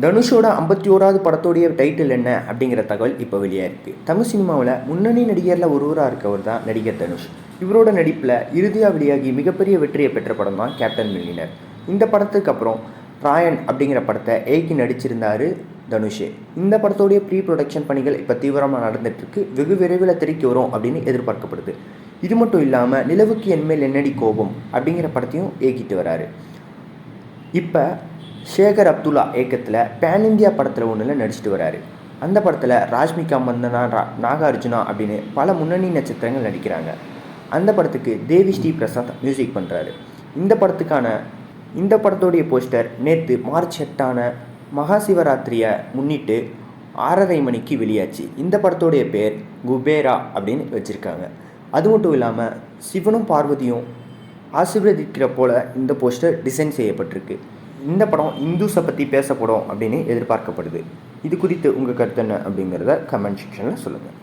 தனுஷோட ஐம்பத்தி ஓராவது படத்தோடைய டைட்டில் என்ன அப்படிங்கிற தகவல் இப்போ வெளியாக இருக்குது தமிழ் சினிமாவில் முன்னணி நடிகரில் ஒருவராக இருக்கவர் தான் நடிகர் தனுஷ். இவரோட நடிப்பில் இறுதியாக வெளியாகி மிகப்பெரிய வெற்றியை பெற்ற படம் தான் கேப்டன் மில்லினர். இந்த படத்துக்கு அப்புறம் ராயன் அப்படிங்கிற படத்தை ஏகி நடிச்சிருந்தாரு தனுஷே. இந்த படத்தோடைய ப்ரீ ப்ரொடக்ஷன் பணிகள் இப்போ தீவிரமாக நடந்துட்டுருக்கு. வெகு விரைவில் திரைக்கு வரும் அப்படின்னு எதிர்பார்க்கப்படுது. இது மட்டும் இல்லாமல் நிலவுக்கு என்மேல் என்னடி கோபம் அப்படிங்கிற படத்தையும் ஏகிட்டு வராரு. இப்போ சேகர் அப்துல்லா இயக்கத்தில் பேன் இந்தியா படத்தில் ஒன்றில் நடிச்சிட்டு வராரு. அந்த படத்தில் ராஷ்மிகா மந்தனா ரா நாகார்ஜுனா அப்படின்னு பல முன்னணி நட்சத்திரங்கள் நடிக்கிறாங்க. அந்த படத்துக்கு தேவி ஸ்ரீ பிரசாத் மியூசிக் பண்ணுறாரு இந்த படத்துக்கான இந்த படத்தோடைய போஸ்டர் நேற்று மார்ச் எட்டான மகா சிவராத்திரியை முன்னிட்டு ஆறரை மணிக்கு வெளியாச்சு. இந்த படத்தோடைய பேர் குபேரா அப்படின்னு வச்சுருக்காங்க. அது மட்டும் இல்லாமல் சிவனும் பார்வதியும் ஆசீர்வதிக்கிற போல் இந்த போஸ்டர் டிசைன் செய்யப்பட்டிருக்கு. இந்த படம் இந்துஸை பற்றி பேசப்படும் அப்படின்னு எதிர்பார்க்கப்படுது. இது குறித்து உங்கள் கருத்து என்ன அப்படிங்கிறத கமெண்ட் செக்ஷனில் சொல்லுங்கள்